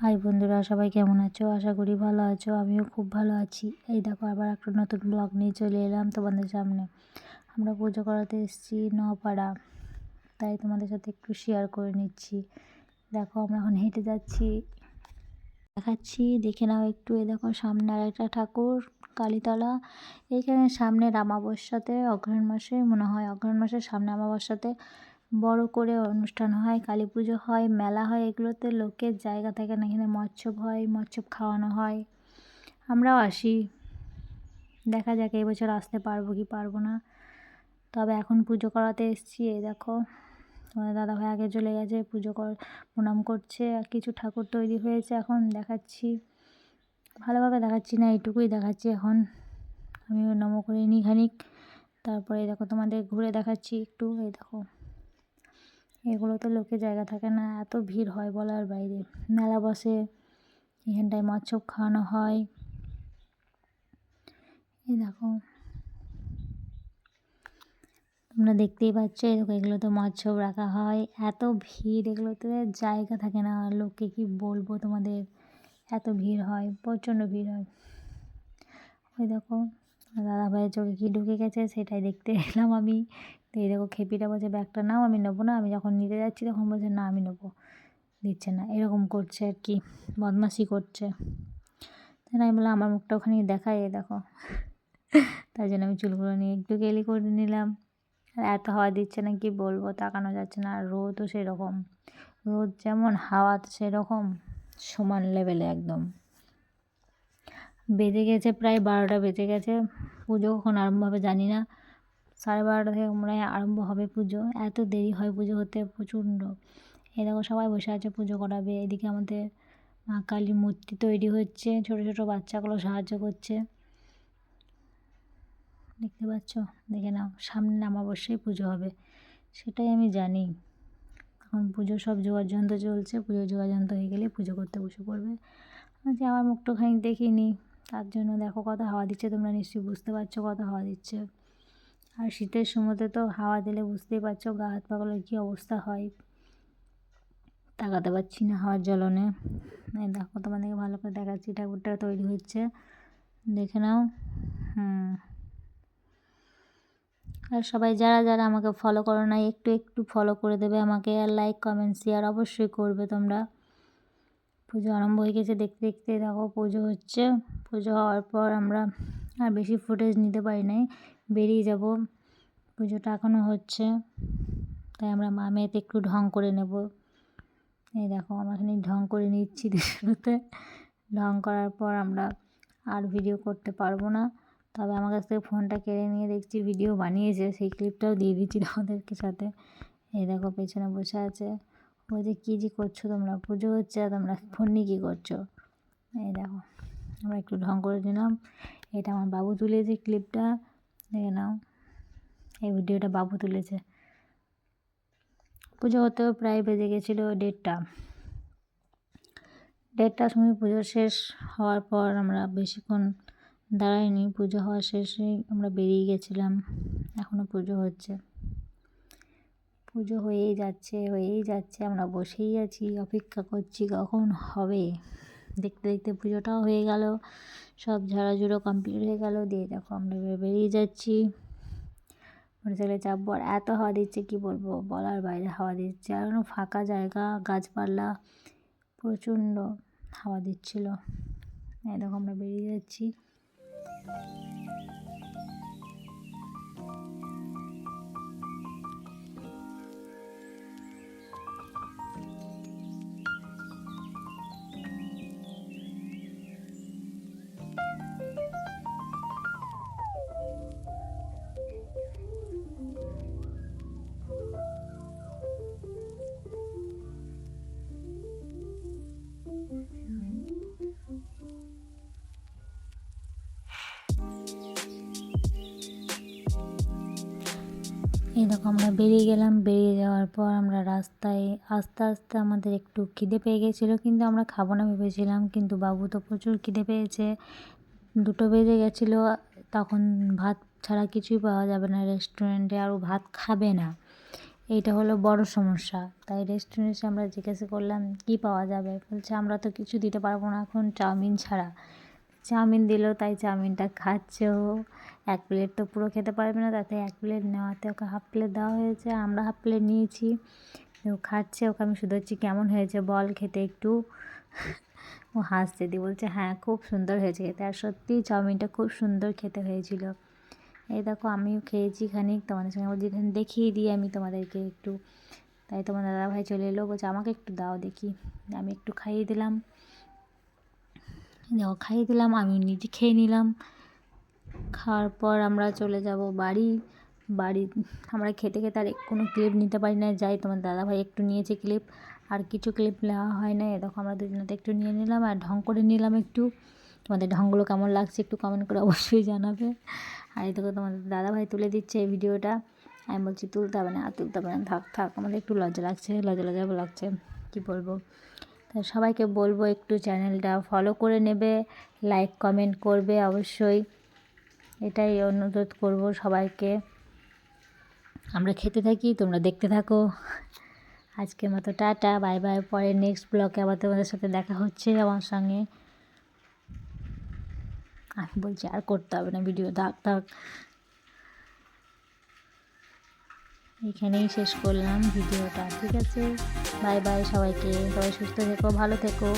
High বন্ধুরা, সবাই কেমন আছো? আশা করি ভালো আছো, আমিও খুব ভালো আছি। এই দেখো, আবার একটা নতুন ব্লগ নিয়ে চলে এলাম তোমাদের সামনে। আমরা পুজো করাতে এসেছি নপাড়া তাই তোমাদের সাথে একটু শেয়ার করে নিচ্ছি। দেখো, আমরা এখন হেঁটে যাচ্ছি। দেখাচ্ছি, দেখে নাও একটু। এ দেখো, সামনে আর একটা ঠাকুর, কালীতলা। এইখানে সামনে অমাবস্যাতে অগ্রহণ মাসে, মনে হয় অগ্রহণ মাসের সামনে অমাবস্যাতে বড় করে অনুষ্ঠান হয়, কালী পুজো হয়, মেলা হয়, এগুলোতে লোকের জায়গা থাকে না। এখানে মৎস্যব হয় মৎস্যব খাওয়ানো হয়। আমরাও আসি। দেখা যাক এই বছর আসতে পারব কি পারব না। তবে এখন পুজো করাতে এসছি, এই দেখো। তোমাদের দাদাভাই আগে চলে গেছে, পুজো কর, প্রণাম করছে, আর কিছু ঠাকুর তৈরি হয়েছে এখন দেখাচ্ছি। ভালোভাবে দেখাচ্ছি না, এইটুকুই দেখাচ্ছি এখন। আমি নম করে নিই খানিক। তারপরে দেখো তোমাদের ঘুরে দেখাচ্ছি একটু, এই দেখো। এগুলোতে লোকে জায়গা থাকে না, এত ভিড় হয় বলার বাইরে। মেলা বসে, এখানটায় মৎস্য খাওয়ানো হয়। এই দেখো। তোমরা দেখতেই পাচ্ছ এরকম এগুলোতে মৎস্য রাখা হয়। এত ভিড়, এগুলোতে জায়গা থাকে না। লোককে কি বলব তোমাদের? এত ভিড় হয়, প্রচণ্ড ভিড় হয়। ওই দেখো দাদা ভাইয়ের চোখে কী ঢুকে গেছে, সেটাই দেখতে এলাম আমি। তো এই দেখো খেপিটা বলছে, ব্যাগটা নাও, আমি নেব না। আমি যখন নিতে যাচ্ছি তখন বলছে, না, আমি নেব। দিচ্ছে না। এরকম করছে আর কি বদমাসি করছে। তাই আমি বললাম, আমার মুখটা ওখানে দেখাই দেখো। তাই জন্য আমি চুলগুলো নিয়ে একটু গেলি করে নিলাম। আর এত হাওয়া দিচ্ছে না, কি বলব, তাকানো যাচ্ছে না। আর রোদও সেরকম। রোদ যেমন হাওয়া, সেরকম সমান লেভেলে একদম। বেজে গেছে, প্রায় বারোটা বেজে গেছে। পুজো কখন আরম্ভ হবে জানি না। সাড়ে বারোটা থেকে মনে হয় আরম্ভ হবে পুজো। এত দেরি হয় পুজো হতে প্রচণ্ড। এই দেখো সবাই বসে আছে পুজো করাবে। এদিকে আমাদের মা কালীর মূর্তি তৈরি হচ্ছে। ছোটো ছোটো বাচ্চাগুলো সাহায্য করছে। দেখতে পাচ্ছ? দেখে নাও, সামনে অবশ্যই পুজো হবে। সেটাই আমি জানি। এখন পুজো সব যোগাযন্ত্র চলছে। পুজো যোগাযন্ত্র হয়ে গেলে পুজো করতে বসে পড়বে। যে আমার মুখটা খানিক দেখিনি, তার জন্য দেখো কত হাওয়া দিচ্ছে। তোমরা নিশ্চয়ই বুঝতে পারছ কত হাওয়া দিচ্ছে। আর শীতের সময়তে তো হাওয়া দিলে বুঝতেই পারছ গা হাত পাগলের কী অবস্থা হয়। তাকাতে পারছি না হাওয়ার জ্বলনে। দেখো, তোমাদেরকে ভালো করে দেখাচ্ছি, ঠাকুরটা তৈরি হচ্ছে। দেখে নাও। হুম। আর সবাই যারা যারা আমাকে ফলো করো না একটু একটু ফলো করে দেবে আমাকে আর লাইক কমেন্ট শেয়ার অবশ্যই করবে তোমরা। পুজো আরম্ভ হয়ে গেছে, দেখতে দেখতে দেখো পুজো হচ্ছে। পুজো হওয়ার পর আমরা আর বেশি ফুটেজ নিতে পারি নাই। বেরিয়ে যাব। পুজোটা এখনও হচ্ছে। তাই আমরা মা একটু ঢং করে নেব। এই দেখো, আমরা এখানে ঢং করে নিচ্ছি দুশোতে ঢং করার পর আমরা আর ভিডিও করতে পারব না। তবে আমার কাছ থেকে ফোনটা কেড়ে নিয়ে দেখছি ভিডিও বানিয়েছে। সেই ক্লিপটাও দিয়ে দিচ্ছি তোমাদেরকে সাথে। এই দেখো, পেছনে বসে আছে। বলছে কী যে করছ তোমরা? পুজো হচ্ছে আর তোমরা ফোন নিয়ে কী করছ? এই দেখো, আমরা একটু ঢং করে দিলাম এটা আমার বাবু তুলেছে ক্লিপটা দেখে নাও। এই ভিডিওটা বাবু তুলেছে। পুজো হতেও প্রায় বেজে গেছিল ডেটটা দেড়টার সময় পুজো শেষ হওয়ার পর আমরা বেশিক্ষণ দাঁড়াইনি। পুজো হওয়া শেষেই আমরা বেরিয়ে গেছিলাম। এখনও পুজো হচ্ছে। পুজো হয়েই যাচ্ছে হয়েই যাচ্ছে। আমরা বসেই আছি, অপেক্ষা করছি কখন হবে। দেখতে দেখতে পুজোটাও হয়ে গেল। সব ঝাড়াঝুড়ো কমপ্লিট হয়ে গেল। দিয়ে দেখো আমরা বেরিয়ে যাচ্ছি। মোটরসাইকেলে চাপবো। আর এত হাওয়া দিচ্ছে, কি বলব? বলার বাইরে হাওয়া দিচ্ছে। আর কোনো ফাঁকা জায়গা, গাছপালা, প্রচণ্ড হাওয়া দিচ্ছিল। এই দেখো আমরা বেরিয়ে যাচ্ছি। দেখো আমরা বেরিয়ে গেলাম। বেরিয়ে যাওয়ার পর আমরা রাস্তায় আস্তে আস্তে আমাদের একটু খিদে পেয়ে গেছিল, কিন্তু আমরা খাব না ভেবেছিলাম, কিন্তু বাবু তো প্রচুর খিদে পেয়েছে। দুটো বেজে গেছিল, তখন ভাত ছাড়া কিছুই পাওয়া যাবে না রেস্টুরেন্টে আর ভাত খাবে না। এইটা হলো বড় সমস্যা। তাই রেস্টুরেন্টে আমরা জিজ্ঞাসা করলাম, কি পাওয়া যাবে? বলছে, আমরা তো কিছু দিতে পারব না এখন, চাউমিন ছাড়া। চাউমিন দিলো, তাই চাউমিনটা খাচ্ছে। ও এক প্লেট তো পুরো খেতে পারবে না, তাতে এক প্লেট নেওয়াতে ওকে হাফ প্লেট দেওয়া হয়েছে, আমরা হাফ প্লেট নিয়েছি। ও খাচ্ছে, ওকে আমি শুধু হচ্ছি কেমন হয়েছে বল খেতে একটু। ও হাসছে দিয়ে বলছে হ্যাঁ খুব সুন্দর হয়েছে খেতে। আর সত্যিই চাউমিনটা খুব সুন্দর খেতে হয়েছিল। এই দেখো, আমিও খেয়েছি খানিক, তোমাদের সঙ্গে বলছি দেখিয়ে দিই আমি তোমাদেরকে একটু। তাই তোমার দাদাভাই চলে এলো, বলছে, আমাকে একটু দাও দেখি। আমি একটু খাইয়ে দিলাম। দেখো খাইয়ে দিলাম, আমি নিজে খেয়ে নিলাম। খাওয়ার পর আমরা চলে যাব বাড়ি। বাড়ি, আমরা খেতে খেতে আর কোনো ক্লিপ নিতে পারি না। যাই, তোমার দাদাভাই একটু নিয়েছে ক্লিপ, আর কিছু ক্লিপ নেওয়া হয় না দেখো, আমরা দুজনাতে একটু নিয়ে নিলাম আর ঢং করে নিলাম একটু। তোমাদের ঢংগুলো কেমন লাগছে একটু কমেন্ট করে অবশ্যই জানাবে। আর এই দেখো, তোমাদের দাদাভাই তুলে দিচ্ছে এই ভিডিওটা। আমি বলছি, তুলতে হবে না, আর তুলতে হবে না। থাক থাক, আমাদের একটু লজ্জা লাগছে, লজ্জা লজ্জা লাগছে। কী বলব? তাই সবাইকে বলব একটু চ্যানেলটা ফলো করে নেবে লাইক কমেন্ট করবে অবশ্যই। এটাই অনুরোধ করব সবাইকে। আমরা খেতে থাকি, তোমরা দেখতে থাকো। আজকের মতো টাটা বাই বাই পরে নেক্সট ব্লগে আবার তোমাদের সাথে দেখা হচ্ছে আমার সঙ্গে। আমি বলছি আর করতে হবে না ভিডিও থাক থাক এখানেই শেষ করলাম ভিডিওটা। ঠিক আছে? বাই বাই সবাইকে। সবাই সুস্থ থেকো ভালো থেকো।